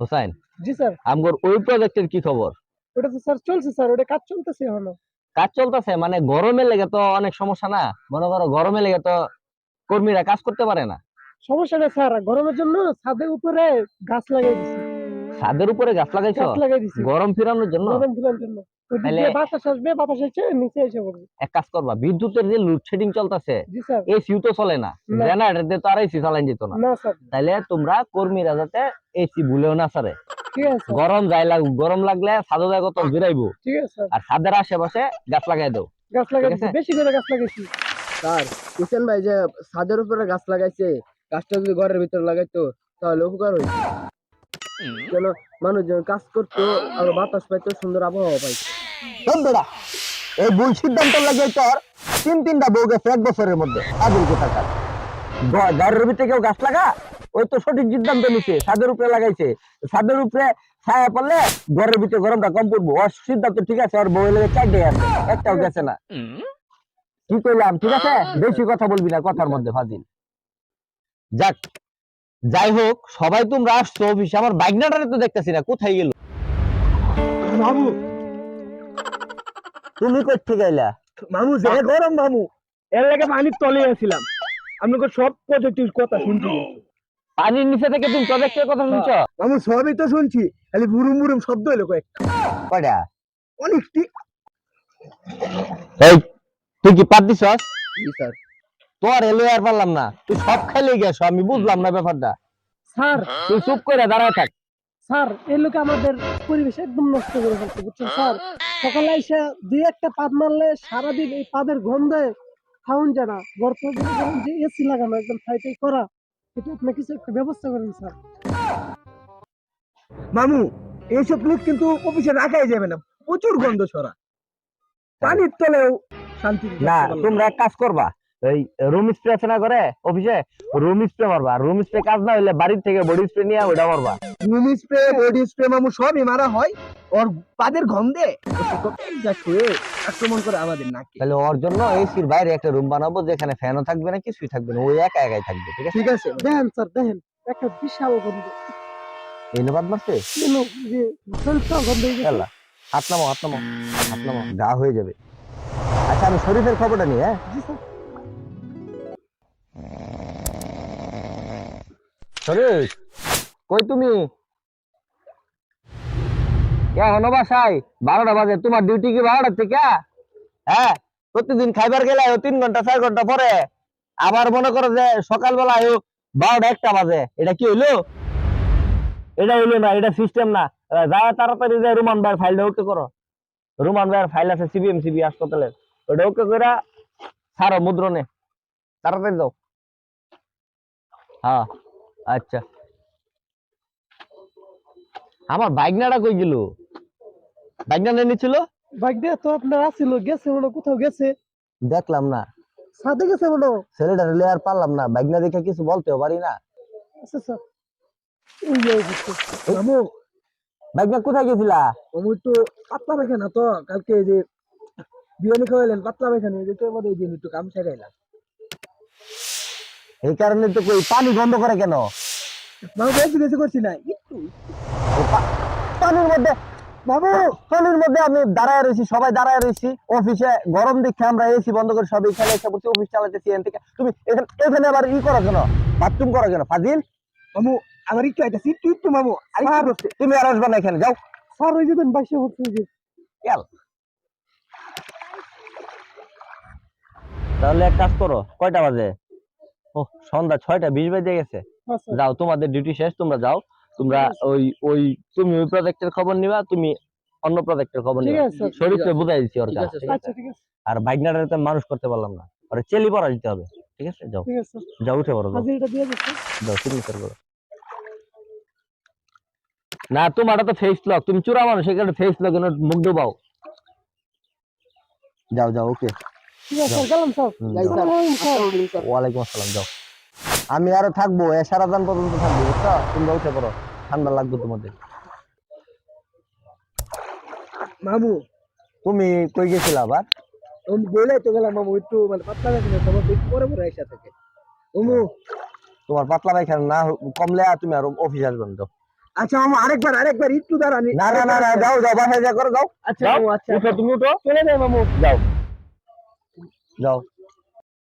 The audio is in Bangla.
হোসাইন জি স্যার। আমগর ওই প্রজেক্টের কি খবর? ওটা তো স্যার চলছে স্যার ওটা কাজ চলতেছে এখনও। কাজ চলতেছে মানে গরমে লেগে তো অনেক সমস্যা না? মনে করো গরমে লেগে তো কর্মীরা কাজ করতে পারে না। সমস্যা নেই স্যার গরমের জন্য ছাদের উপরে গাছ লাগিয়ে দিছি। ছাদের উপরে গাছ লাগাইছো? গাছ লাগাই দিছি। গরম ফিরানোর জন্য? গরম ফিরার জন্য। ওই দিক তাহলে- দিয়ে বাতাস আসবে বাতাস এসে নিচে এসে পড়বে। এক কাজ করবা বিদ্যুতের যে লোডশেডিং চলতেছে এসিও তো চলে না। জেনারেটর দিয়ে তো আর এসি চালান যেত না। না স্যার। তাইলে তোমরা কর্মীরা যাতে এসি ভুলেও না সারে ঠিক আছে স্যার। গরম যাই লাগুক গরম লাগলে ছাদে যায় কত আছে আর ছাদের আশেপাশে গাছ লাগাই দাও। গাছ লাগাই? বেশি করে গাছ লাগাইছি। স্যার হোসেন ভাই যে ছাদের উপরে গাছ লাগাইছে গাছটা যদি ঘরের ভিতরে লাগাইতো তাহলে উপকার হইতো। যেন মানুষজন কাজ করতো আর বাতাস পাইতো সুন্দর আবহাওয়া পাইতো। বন্ধুরা এই ভুল সিদ্ধান্ত লাগে তোর তিন তিনটা বউ গেছে এক বছরের মধ্যে আদুল কোথাকার ঘরের ভিতরে কেউ গাছ লাগা? ওই তো সঠিক সিদ্ধান্ত নিছে ছাদের উপরে লাগাইছে। ছাদের উপরে ছায়া পড়লে ঘরের ভিতরে গরমটা কম পড়ব। ওর সিদ্ধান্ত ঠিক আছে ওর বউ লেগে চারটে আছে একটাও গেছে না। কি কইলাম ঠিক আছে? বেশি কথা বলবি না কথার মধ্যে ফাজিল। যাক যাই হোক সবাই তোমরা আসছো অফিসে। আমার বাইকনাটারে তো দেখতেছি না কোথায় গেল? মামু! তুমি থেকে আইলা? মামু যে গরম মামু! এর লাগে পানির তলে আছিলাম। আপনাকে সব প্রজেক্টের কথা শুনছি। পানির নিচে থেকে তুমি প্রজেক্টের কথা শুনছো? মামু সবই তো শুনছি। খালি বুরুম বুরুম শব্দ হলো কয়েকটা কয়টা? অনেকটি। এই তুই কি পাত দিছস? জি স্যার। তোর এলো আর পারলাম না। তুই সব খেলে গেছো আমি বুঝলাম না ব্যাপারটা। স্যার তুই চুপ করে দাঁড়ায় থাক। স্যার এই লোকে আমাদের পরিবেশ একদম নষ্ট করে ফেলছে বুঝছেন? স্যার সকালে এসে দুই একটা পাদ মারলে সারাদিন এই পাদের গন্ধে খাউন যায় না। বর্তমানে যে এসি লাগানো একদম ফাইটাই করা এটা আপনি কিছু একটা ব্যবস্থা করেন স্যার। মামু এইসব লোক কিন্তু অফিসে রাখাই যাবে না। প্রচুর গন্ধ ছড়া পানির তলেও শান্তি না। তোমরা এক কাজ করবা এই রুম স্প্রে আছে না করে অফিসে? রুম স্প্রে মারবা। রুম স্প্রে কাজ না হইলে বাড়ির থেকে বডি স্প্রে নিয়ে ওটা মারবা। রুম স্প্রে বডি স্প্রে মামু সবই মারা হয়। ওর পাদের গন্ধে। আক্রমণ করে আমাদের নাকে। তাহলে ওর জন্য এসির বাইরে একটা রুম বানাবো যেখানে ফ্যানও থাকবে না কিছুই থাকবে না। ওই একা একাই থাকবে ঠিক আছে? ঠিক আছে। দেখেন স্যার দেখেন একটা বিশাল গন্ধ। এই বাদ মারছে হয়ে হাত নামো হাত নামো হাত নামো গা হয়ে যাবে। আচ্ছা আমি শরীফের খবরটা নিই হ্যাঁ? শরীফ কই তুমি? বারোটা বাজে, তোমার ডিউটি কি থেকে? হ্যাঁ প্রতিদিন খাইবার গেলে তিন ঘণ্টা চার ঘণ্টা পরে। আবার মনে করো যে সকালবেলা আয়ো বারোটা একটা বাজে, এটা কি হইল? এটা হইল না, এটা সিস্টেম না। যায় তাড়াতাড়ি যে রুমান ভাইয়ের ফাইলটা ওকে করো। রুমান ভাইয়ের ফাইল আছে সিবিএম সিবি হাসপাতালের ওটা ওকে করে ছাড়ো মুদ্রণে। তাড়াতাড়ি দাও হ্যাঁ। আচ্ছা। আমার বাইকনাটা কই গেল? বাইকনা নিয়েছিল বাইক দিয়ে তো আপনার আসছিল গেছে মনে কোথাও গেছে। দেখলাম না। সাথে গেছে মনে ছেলেটা নিলে আর পারলাম না বাইকনা দেখে কিছু বলতেও পারি না। আচ্ছা স্যার এই যে এই বুঝতে। মামু বাইকনা কোথায় গেছিলা? মামু একটু পাতলা পায়খানা তো কালকে এই যে বিরিয়ানি খাওয়াইলেন পাতলা পায়খানা এই যে তো আমাদের এই যে একটু কাম সারাইলাম এই কারণে তো কই পানি বন্ধ করে কেন? মামু বেশি বেশি করছি না একটু পানির মধ্যে বাবু পানির মধ্যে আমি দাঁড়ায় রয়েছি সবাই দাঁড়ায় রয়েছি। অফিসে গরম দেখে আমরা এসি বন্ধ করে সবাই এখানে এসে পড়ছি অফিস চালাতেছি এখান থেকে। তুমি এখানে এখানে আবার ই করো কেন? বাথরুম করো কেন? ফাজিল? মামু আমার একটু আইতাছি একটু একটু মামু তুমি আর আসবে না এখানে যাও। স্যার ওই যেদিন বাইশে হচ্ছে যে। গেল তাহলে এক কাজ করো কয়টা বাজে? ও সন্ধ্যা ছয়টা বিশ বাজে গেছে। হ্যাঁ যাও তোমাদের ডিউটি শেষ তোমরা যাও। তোমরা ওই ওই তুমি ওই প্রজেক্টের খবর নিবা তুমি অন্য প্রজেক্টের খবর নিবা। শরীরকে বুঝাই দিচ্ছি ওর কাছে আছে, ঠিক আছে? আচ্ছা ঠিক আছে। আর বাইকনাটা তো মানুষ করতে পারলাম না। ওরা চেলি পড়া দিতে হবে। ঠিক আছে? যাও। ঠিক আছে যাও উঠে পড়ো যাও। সিগনেচার করো না তোমার তো ফেস লক তুমি চূড়া মানুষ এখানে ফেস লক মুখ ডুবাও। যাও যাও ওকে যাও। ওয়ালাইকুম আসসালাম যাও। আমি আরও থাকব এসারাদান পর্যন্ত থাকব বুঝছ? তোমরা উঠে পড়ো ঠান্ডা লাগবে তোমাদের। মামু। তুমি কই গেছিলা আবার? বলেই তো গেলাম মামু একটু মানে পাতলা তোমার একটু পরে পরে আইসা থাকে। মামু। তোমার পাতলা পায়খানা না কমলে আর তুমি আর অফিস আসবে না যাও। আচ্ছা মামু আরেকবার আরেকবার একটু দাঁড়ানি। না না না যাও যাও বাসায় যা করো যাও। আচ্ছা আচ্ছা। তুমি উঠো। চলে যাই মামু। যাও। যাও